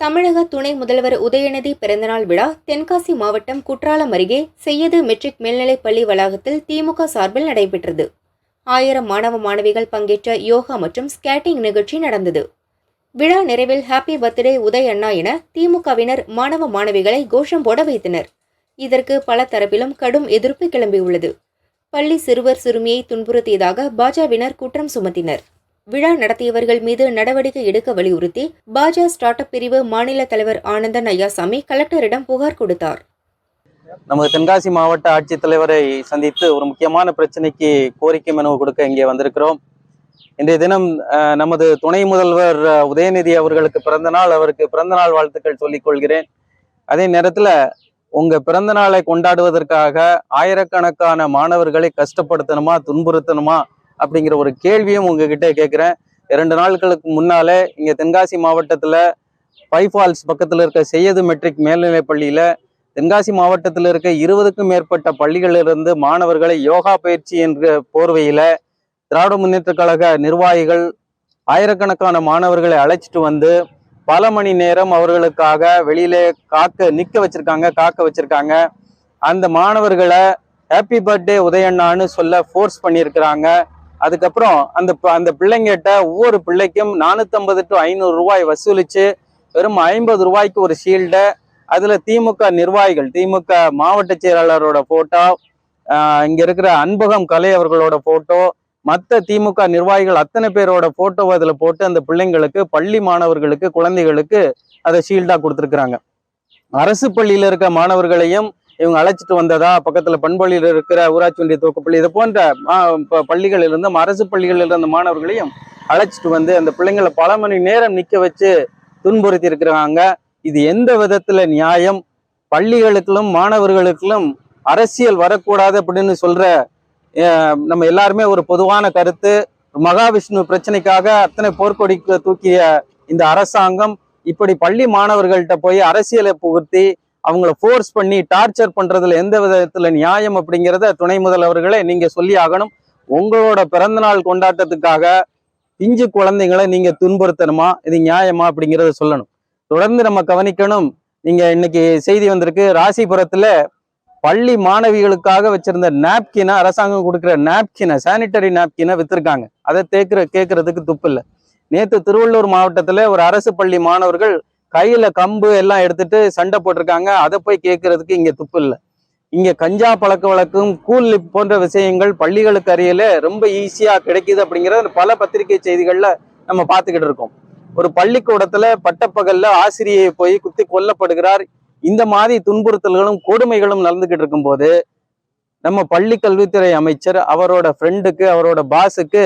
தமிழக துணை முதல்வர் உதயநிதி பிறந்தநாள் விழா தென்காசி மாவட்டம் குற்றாலம் அருகே செய்யது மெட்ரிக் மேல்நிலைப் பள்ளி வளாகத்தில் திமுக சார்பில் நடைபெற்றது. ஆயிரம் மாணவ மாணவிகள் பங்கேற்ற யோகா மற்றும் ஸ்கேட்டிங் நிகழ்ச்சி நடந்தது. விழா நிறைவில் ஹாப்பி பர்த்டே உதய் அண்ணா என திமுகவினர் மாணவ மாணவிகளை கோஷம் போட வைத்தனர். இதற்கு பல தரப்பிலும் கடும் எதிர்ப்பு கிளம்பியுள்ளது. பள்ளி சிறுவர் சிறுமியை துன்புறுத்தியதாக பாஜவினர் குற்றம் சுமத்தினர். விழா நடத்தியவர்கள் மீது நடவடிக்கை எடுக்க வலியுறுத்தி பாஜக ஸ்டார்ட் அப் பிரிவு மாநில தலைவர் ஆனந்தன் ஐயாசாமி கலெக்டரிடம் புகார் கொடுத்தார். நமது தென்காசி மாவட்ட ஆட்சித்தலைவரை சந்தித்து ஒரு முக்கியமான பிரச்சனைக்கு கோரிக்கை மனு கொடுக்க இங்கே வந்திருக்கிறோம். இன்றைய தினம் அஹ், நமது துணை முதல்வர் உதயநிதி அவர்களுக்கு பிறந்த நாள் அவருக்கு பிறந்த நாள் வாழ்த்துக்கள் சொல்லிக் கொள்கிறேன். அதே நேரத்தில் உங்க பிறந்த நாளை கொண்டாடுவதற்காக ஆயிரக்கணக்கான மாணவர்களை கஷ்டப்படுத்தணுமா துன்புறுத்தணுமா அப்படிங்கிற ஒரு கேள்வியும் உங்ககிட்ட கேட்குறேன் இரண்டு நாட்களுக்கு முன்னாலே இங்கே தென்காசி மாவட்டத்தில் பைஃபால்ஸ் பக்கத்தில் இருக்க செய்யது மெட்ரிக் மேல்நிலைப் பள்ளியில் தென்காசி மாவட்டத்தில் இருக்க இருபதுக்கும் மேற்பட்ட பள்ளிகளிலிருந்து மாணவர்களை யோகா பயிற்சி என்ற போர்வையில் திராவிட முன்னேற்ற கழக நிர்வாகிகள் ஆயிரக்கணக்கான மாணவர்களை அழைச்சிட்டு வந்து பல மணி நேரம் அவர்களுக்காக வெளியிலே காக்க நிற்க வச்சிருக்காங்க காக்க வச்சிருக்காங்க. அந்த மாணவர்களை ஹாப்பி பர்த்டே உதயண்ணான்னு சொல்ல ஃபோர்ஸ் பண்ணியிருக்கிறாங்க. அதுக்கப்புறம் அந்த ப- அந்த பிள்ளைங்கிட்ட ஒவ்வொரு பிள்ளைக்கும் நானூற்றம்பது டு ஐநூறு ரூபாய் வசூலிச்சு வெறும் ஐம்பது ரூபாய்க்கு ஒரு ஷீல்டு அதுல திமுக நிர்வாகிகள் திமுக மாவட்ட செயலாளரோட போட்டோ இங்க இருக்கிற அன்பகம் கலை அவர்களோட போட்டோ மற்ற திமுக நிர்வாகிகள் அத்தனை பேரோட ஃபோட்டோ அதில் போட்டு அந்த பிள்ளைங்களுக்கு பள்ளி மாணவர்களுக்கு குழந்தைகளுக்கு அதை ஷீல்டாக கொடுத்துருக்குறாங்க. அரசு பள்ளியில் இருக்க மாணவர்களையும் இவங்க அழைச்சிட்டு வந்ததா? பக்கத்துல பண்பள்ளியில் இருக்கிற ஊராட்சி ஒன்றிய துவக்கப்பள்ளி இது போன்ற மா- பள்ளிகளில் அரசு பள்ளிகளில் இருந்த மாணவர்களையும் அழைச்சிட்டு வந்து அந்த பிள்ளைங்களை பல மணி நேரம் நிக்க வச்சு துன்புறுத்தி இருக்கிறாங்க. இது எந்த விதத்துல நியாயம்? பள்ளிகளுக்கும் மாணவர்களுக்கும் அரசியல் வரக்கூடாது அப்படின்னு சொல்ற அஹ், நம்ம எல்லாருமே ஒரு பொதுவான கருத்து. மகாவிஷ்ணு பிரச்சனைக்காக அத்தனை போர்க்கொடிக்கு தூக்கிய இந்த அரசாங்கம் இப்படி பள்ளி மாணவர்கள்ட்ட போய் அரசியலை புகுத்தி அவங்கள ஃபோர்ஸ் பண்ணி டார்ச்சர் பண்றதுல எந்த விதத்துல நியாயம் அப்படிங்கிறத துணை முதல்வர்களே நீங்க சொல்லி ஆகணும். உங்களோட பிறந்தநாள் கொண்டாட்டத்துக்காக பிஞ்சு குழந்தைங்களை நீங்க துன்புறுத்தணுமா? இது நியாயமா அப்படிங்கிறத சொல்லணும். தொடர்ந்து நம்ம கவனிக்கணும். நீங்க இன்னைக்கு செய்தி வந்திருக்கு. ராசிபுரத்துல பள்ளி மாணவிகளுக்காக வச்சிருந்த நாப்கினை அரசாங்கம் கொடுக்குற நாப்கினை சானிட்டரி நாப்கினை வித்திருக்காங்க. அதை தேக்கிற கேட்கறதுக்கு துப்பு இல்லை. நேற்று திருவள்ளூர் மாவட்டத்தில் ஒரு அரசு பள்ளி மாணவர்கள் கையில கம்பு எல்லாம் எடுத்துட்டு சண்டை போட்டிருக்காங்க. அதை போய் கேட்கறதுக்கு இங்க துப்பு இல்லை. இங்க கஞ்சா பழக்க வழக்கம் கூல் போன்ற விஷயங்கள் பள்ளிகளுக்கு அருகில ரொம்ப ஈஸியா கிடைக்குது அப்படிங்கறத பல பத்திரிகை செய்திகள்ல நம்ம பார்த்துக்கிட்டு இருக்கோம். ஒரு பள்ளிக்கூடத்துல பட்டப்பகல்ல ஆசிரியை போய் குத்தி கொல்லப்படுகிறார். இந்த மாதிரி துன்புறுத்தல்களும் கொடுமைகளும் நடந்துகிட்டு இருக்கும்போது நம்ம பள்ளி கல்வித்துறை அமைச்சர் அவரோட ஃப்ரெண்டுக்கு அவரோட பாஸுக்கு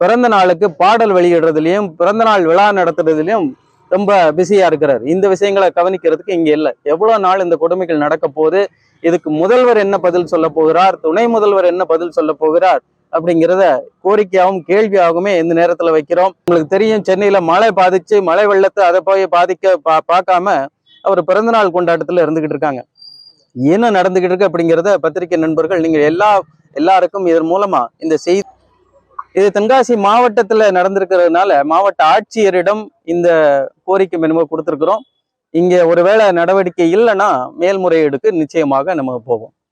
பிறந்த நாளுக்கு பாடல் வெளியிடுறதுலயும் பிறந்த நாள் விழா நடத்துறதுலயும் ரொம்ப பிஸியா இருக்கிறார். இந்த விஷயங்களை கவனிக்கிறதுக்கு இங்க இல்லை. எவ்வளவு நாள் இந்த கொடுமைகள் நடக்க போகுது? இதுக்கு முதல்வர் என்ன பதில் சொல்ல போகிறார்? துணை முதல்வர் என்ன பதில் சொல்ல போகிறார்? அப்படிங்கிறத கோரிக்கையாகவும் கேள்வியாகவுமே இந்த நேரத்துல வைக்கிறோம். உங்களுக்கு தெரியும் சென்னையில மழை பாதிச்சு மழை வெள்ளத்தை அதை போய் பாதிக்க பா பார்க்காம அவர் பிறந்தநாள் கொண்டாட்டத்துல இருந்துகிட்டு இருக்காங்க. என்ன நடந்துகிட்டு இருக்கு அப்படிங்கிறத பத்திரிகை நண்பர்கள் நீங்க எல்லா எல்லாருக்கும் இதன் மூலமா இந்த செய்தி இது தென்காசி மாவட்டத்துல நடந்திருக்கிறதுனால மாவட்ட ஆட்சியரிடம் இந்த கோரிக்கை மெனுவை கொடுத்துருக்குறோம். இங்க ஒருவேளை நடவடிக்கை இல்லைன்னா மேல்முறையீடுக்கு நிச்சயமாக நம்ம போவோம்.